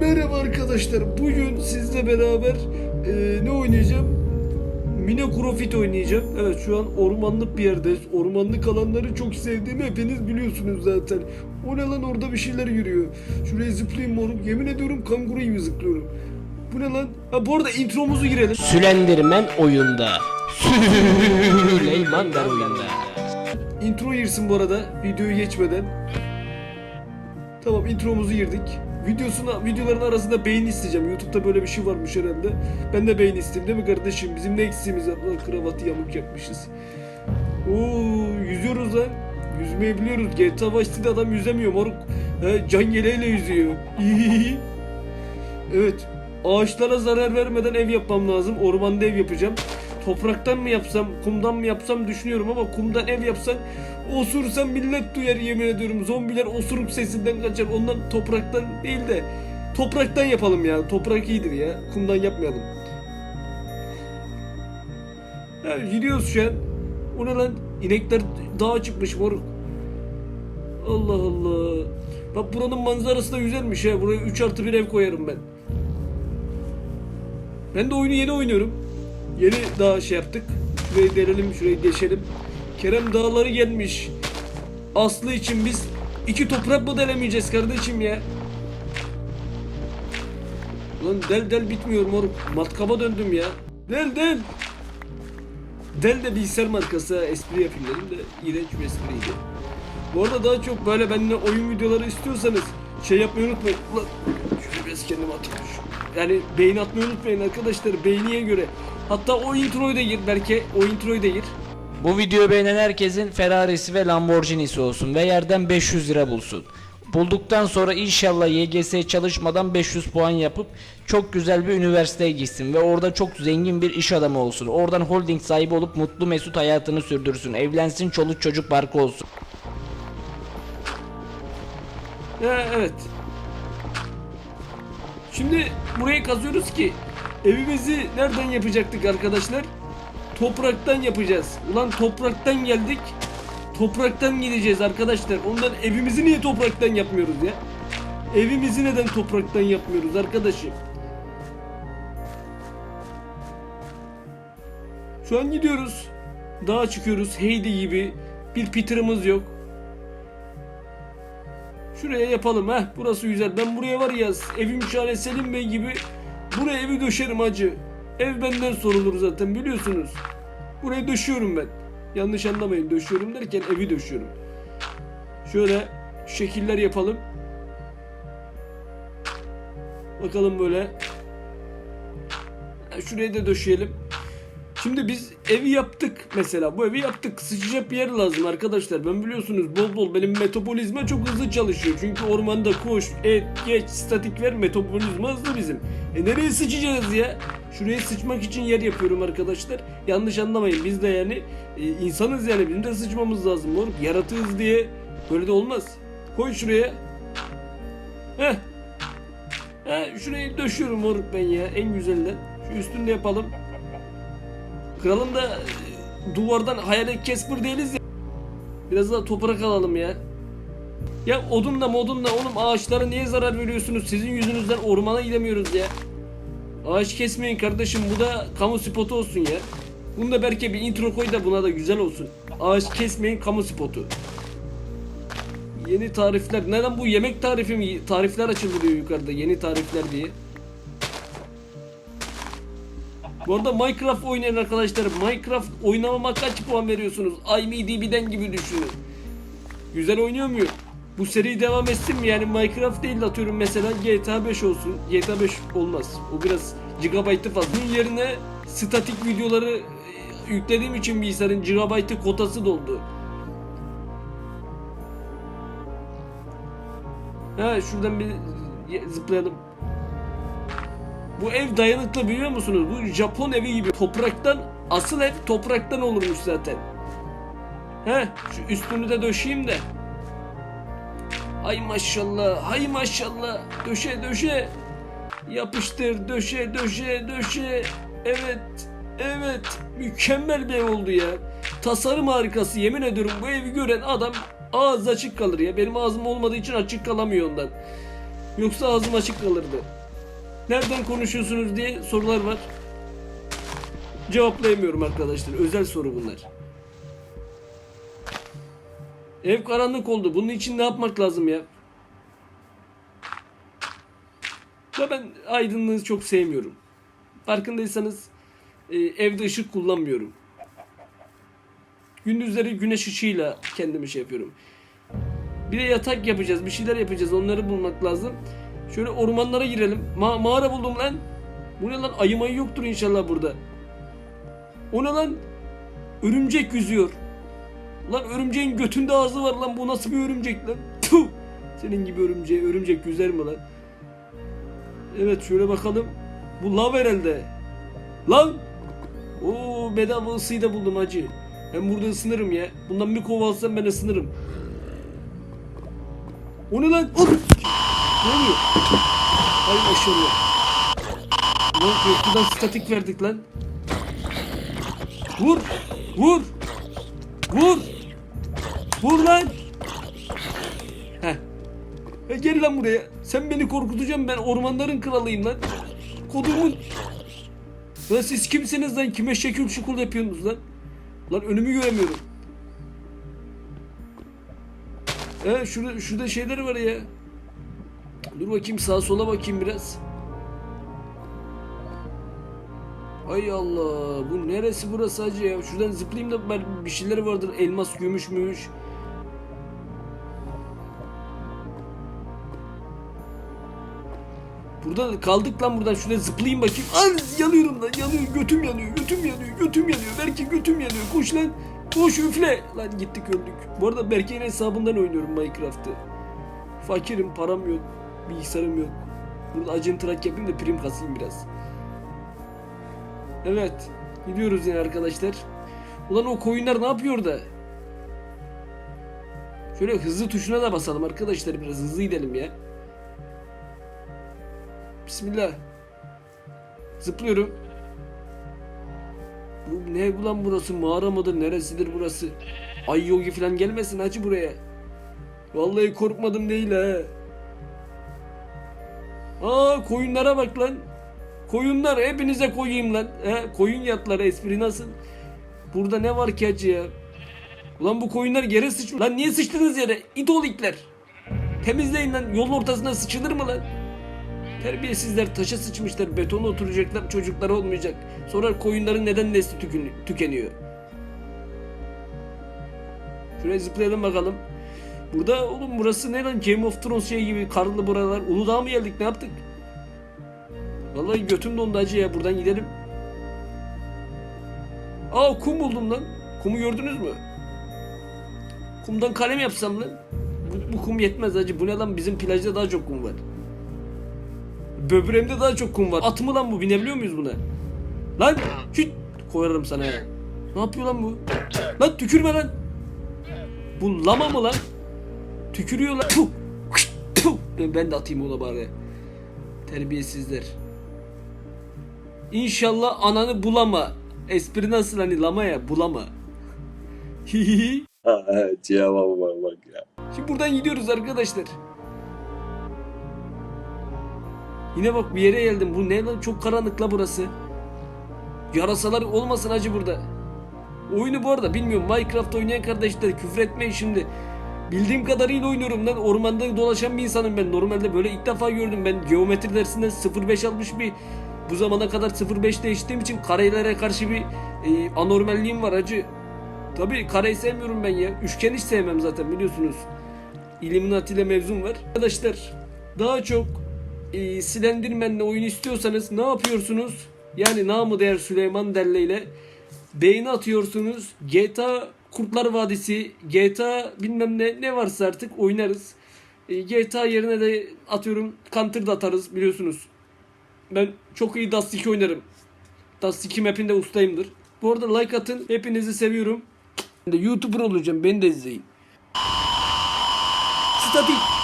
Merhaba arkadaşlar. Bugün sizle beraber e, ne oynayacağım? Mine oynayacağım. Evet şu an ormanlık bir yerdeyiz. Ormanlık alanları çok sevdiğimi hepiniz biliyorsunuz zaten. O ne lan orada bir şeyler yürüyor. Şuraya zıplayayım moruk. Yemin ediyorum kanguru gibi zıplıyorum. Bu ne lan? Ha bu arada intromuzu girelim. Sülendirmen oyunda. Süleymanlar oyunda. Intro girsin bu arada videoyu geçmeden. Tamam intromuzu girdik. Videosuna, videoların arasında beğeni isteyeceğim. YouTube'da böyle bir şey varmış herhalde. Ben de beğeni isteyeyim değil mi kardeşim? Bizim ne eksiğimiz var? Kravatı yamuk yapmışız. Oo yüzüyoruz lan. Yüzmeyi biliyoruz. GTA Vice adam yüzemiyor moruk. He, can yeleğiyle yüzüyor. evet. Ağaçlara zarar vermeden ev yapmam lazım. Ormanda ev yapacağım. Topraktan mı yapsam, kumdan mı yapsam düşünüyorum ama kumdan ev yapsak osursam millet duyar yemin ediyorum. Zombiler osuruk sesinden kaçar. Ondan topraktan değil de topraktan yapalım ya. Toprak iyidir ya. Kumdan yapmayalım. Ya gidiyoruz şu an. O ne lan? İnekler dağa çıkmış moruk. Allah Allah. Bak buranın manzarası da güzelmiş ya. Buraya 3 artı bir ev koyarım ben. Ben de oyunu yeni oynuyorum. Yeni daha şey yaptık. Şurayı delelim, şurayı deşelim. Kerem dağları gelmiş. Aslı için biz iki toprak mı delemeyeceğiz kardeşim ya? Lan del del bitmiyor moruk. Matkaba döndüm ya. Del del. Del de bilgisayar markası espri yapayım dedim de iğrenç bir espriydi. Bu arada daha çok böyle benimle oyun videoları istiyorsanız şey yapmayı unutmayın. Ulan şöyle biraz kendime atayım. Yani beğeni atmayı unutmayın arkadaşlar beğeniye göre. Hatta o introyu da gir belki o introyu da gir. Bu videoyu beğenen herkesin Ferrari'si ve Lamborghini'si olsun ve yerden 500 lira bulsun. Bulduktan sonra inşallah YGS çalışmadan 500 puan yapıp çok güzel bir üniversiteye gitsin ve orada çok zengin bir iş adamı olsun. Oradan holding sahibi olup mutlu mesut hayatını sürdürsün. Evlensin, çoluk çocuk barkı olsun. Ha, evet. Şimdi burayı kazıyoruz ki evimizi nereden yapacaktık arkadaşlar? Topraktan yapacağız. Ulan topraktan geldik. Topraktan gideceğiz arkadaşlar. Ondan evimizi niye topraktan yapmıyoruz ya? Evimizi neden topraktan yapmıyoruz arkadaşım? Şu an gidiyoruz. Dağa çıkıyoruz. Heidi gibi. Bir Peter'ımız yok. Şuraya yapalım ha. Burası güzel. Ben buraya var ya evim şahane Selim Bey gibi buraya evi döşerim hacı. Ev benden sorulur zaten biliyorsunuz. Buraya döşüyorum ben. Yanlış anlamayın döşüyorum derken evi döşüyorum. Şöyle şekiller yapalım. Bakalım böyle. Ha, Şuraya da döşeyelim. Şimdi biz evi yaptık mesela. Bu evi yaptık. Sıcak bir yer lazım arkadaşlar. Ben biliyorsunuz bol bol benim metabolizma çok hızlı çalışıyor. Çünkü ormanda koş, et, geç, statik ver metabolizma hızlı bizim. E nereye sıçacağız ya? Şuraya sıçmak için yer yapıyorum arkadaşlar. Yanlış anlamayın. Biz de yani e, insanız yani. Bizim de sıçmamız lazım moruk. Yaratığız diye böyle de olmaz. Koy şuraya. Heh. Heh, şurayı döşüyorum moruk ben ya. En güzelinden. Şu üstünde yapalım. Kralım da e, duvardan hayalet Casper değiliz ya. Biraz daha toprak alalım ya. Ya odunla modunla oğlum ağaçlara niye zarar veriyorsunuz? Sizin yüzünüzden ormana gidemiyoruz ya. Ağaç kesmeyin kardeşim bu da kamu spotu olsun ya. Bunu da belki bir intro koy da buna da güzel olsun. Ağaç kesmeyin kamu spotu. Yeni tarifler. Neden bu yemek tarifi mi? Tarifler açılıyor yukarıda. Yeni tarifler diye. Bu arada Minecraft oynayan arkadaşlar Minecraft oynamama kaç puan veriyorsunuz? IMDb'den gibi düşünün. Güzel oynuyor muyum? Bu seri devam etsin mi? Yani Minecraft değil de atıyorum mesela GTA 5 olsun. GTA 5 olmaz. O biraz gigabaytı fazla. Bunun yerine statik videoları e, yüklediğim için bilgisayarın gigabaytı kotası doldu. Ha şuradan bir zıplayalım. Bu ev dayanıklı biliyor musunuz? Bu Japon evi gibi. Topraktan, asıl ev topraktan olurmuş zaten. He, şu üstünü de döşeyim de. Ay maşallah, hay maşallah. Döşe döşe. Yapıştır, döşe döşe döşe. Evet, evet. Mükemmel bir ev oldu ya. Tasarım harikası yemin ediyorum bu evi gören adam ağzı açık kalır ya. Benim ağzım olmadığı için açık kalamıyor ondan. Yoksa ağzım açık kalırdı. Nereden konuşuyorsunuz diye sorular var. Cevaplayamıyorum arkadaşlar. Özel soru bunlar. Ev karanlık oldu. Bunun için ne yapmak lazım ya? Ya ben aydınlığı çok sevmiyorum. Farkındaysanız e, evde ışık kullanmıyorum. Gündüzleri güneş ışığıyla kendimi şey yapıyorum. Bir de yatak yapacağız, bir şeyler yapacağız. Onları bulmak lazım. Şöyle ormanlara girelim. Ma- mağara buldum lan. Bu ne lan? Ayı mayı yoktur inşallah burada. O ne lan? Örümcek yüzüyor. Lan örümceğin götünde ağzı var lan. Bu nasıl bir örümcek lan? Tuh! Senin gibi örümceğe örümcek yüzer mi lan? Evet şöyle bakalım. Bu lav herhalde. Lan! Oo bedava ısıyı da buldum hacı. Ben burada ısınırım ya. Bundan bir kova alsam ben ısınırım. O ne lan? Ur! Ne oluyor? Ay maşallah. Lan korkudan statik verdik lan. Vur! Vur! Vur! Vur lan! Heh. Ya gel lan buraya. Sen beni korkutacaksın ben ormanların kralıyım lan. Kodumun. Lan siz kimsiniz lan? Kime şekil şukul yapıyorsunuz lan? Lan önümü göremiyorum. He şurada, şurada şeyler var ya. Dur bakayım sağa sola bakayım biraz. Ay Allah bu neresi burası hacı ya? Şuradan zıplayayım da ben bir şeyler vardır. Elmas, gümüş, mümüş. Burada kaldık lan buradan şuraya zıplayayım bakayım. Ay yanıyorum lan yanıyor götüm yanıyor götüm yanıyor götüm yanıyor. Belki götüm yanıyor koş lan koş üfle. Lan gittik öldük. Bu arada Berke'nin hesabından oynuyorum Minecraft'ı. Fakirim param yok bilgisayarım yok. Burada acın trak yapayım da prim kasayım biraz. Evet gidiyoruz yine arkadaşlar. Ulan o koyunlar ne yapıyor da? Şöyle hızlı tuşuna da basalım arkadaşlar biraz hızlı gidelim ya. Bismillah. Zıplıyorum. Bu ne ulan burası? Mağara mıdır? Neresidir burası? Ay yogi falan gelmesin hacı buraya. Vallahi korkmadım değil ha. Aa koyunlara bak lan. Koyunlar hepinize koyayım lan. He, koyun yatları espri nasıl? Burada ne var ki hacı ya? Ulan bu koyunlar yere sıçmış. Lan niye sıçtınız yere? İt ol itler. Temizleyin lan. Yolun ortasına sıçılır mı lan? Terbiyesizler taşa sıçmışlar, betona oturacaklar, çocuklar olmayacak. Sonra koyunların neden nesli tükeniyor? Şuraya zıplayalım bakalım. Burada oğlum burası ne lan Game of Thrones şey gibi karlı buralar. Uludağ'a mı geldik ne yaptık? Vallahi götüm dondu acı ya buradan gidelim. Aa kum buldum lan. Kumu gördünüz mü? Kumdan kalem yapsam lan. Bu, bu kum yetmez acı. Bu ne lan bizim plajda daha çok kum var. Böbreğimde daha çok kum var. At mı lan bu? Binebiliyor muyuz buna? Lan! Şut! Koyarım sana ya. Ne yapıyor lan bu? Lan tükürme lan! Bu lama mı lan? Tükürüyor lan. Puh! Puh! Ben- Ben de atayım ona bari. Terbiyesizler. İnşallah ananı bulama. Espri nasıl hani lama ya bulama. Cevaba bak ya. Şimdi buradan gidiyoruz arkadaşlar. Yine bak bir yere geldim. Bu ne lan? Çok karanlık la burası. Yarasalar olmasın acı burada. Oyunu bu arada bilmiyorum. Minecraft oynayan kardeşler küfür etmeyin şimdi. Bildiğim kadarıyla oynuyorum lan. Ormanda dolaşan bir insanım ben. Normalde böyle ilk defa gördüm. Ben geometri dersinden 05 almış bir bu zamana kadar 05 değiştiğim için karelere karşı bir e, anormalliğim var acı. Tabii kareyi sevmiyorum ben ya. Üçgen hiç sevmem zaten biliyorsunuz. Illuminati ile mevzum var. Arkadaşlar daha çok e, Slenderman'le oyun istiyorsanız ne yapıyorsunuz? Yani namı değer Süleyman Delle ile beğeni atıyorsunuz. GTA Kurtlar Vadisi, GTA bilmem ne ne varsa artık oynarız. E, GTA yerine de atıyorum Counter da atarız biliyorsunuz. Ben çok iyi Dust 2 oynarım. Dust 2 map'inde ustayımdır. Bu arada like atın. Hepinizi seviyorum. Ben de YouTuber olacağım. Beni de izleyin. Statik.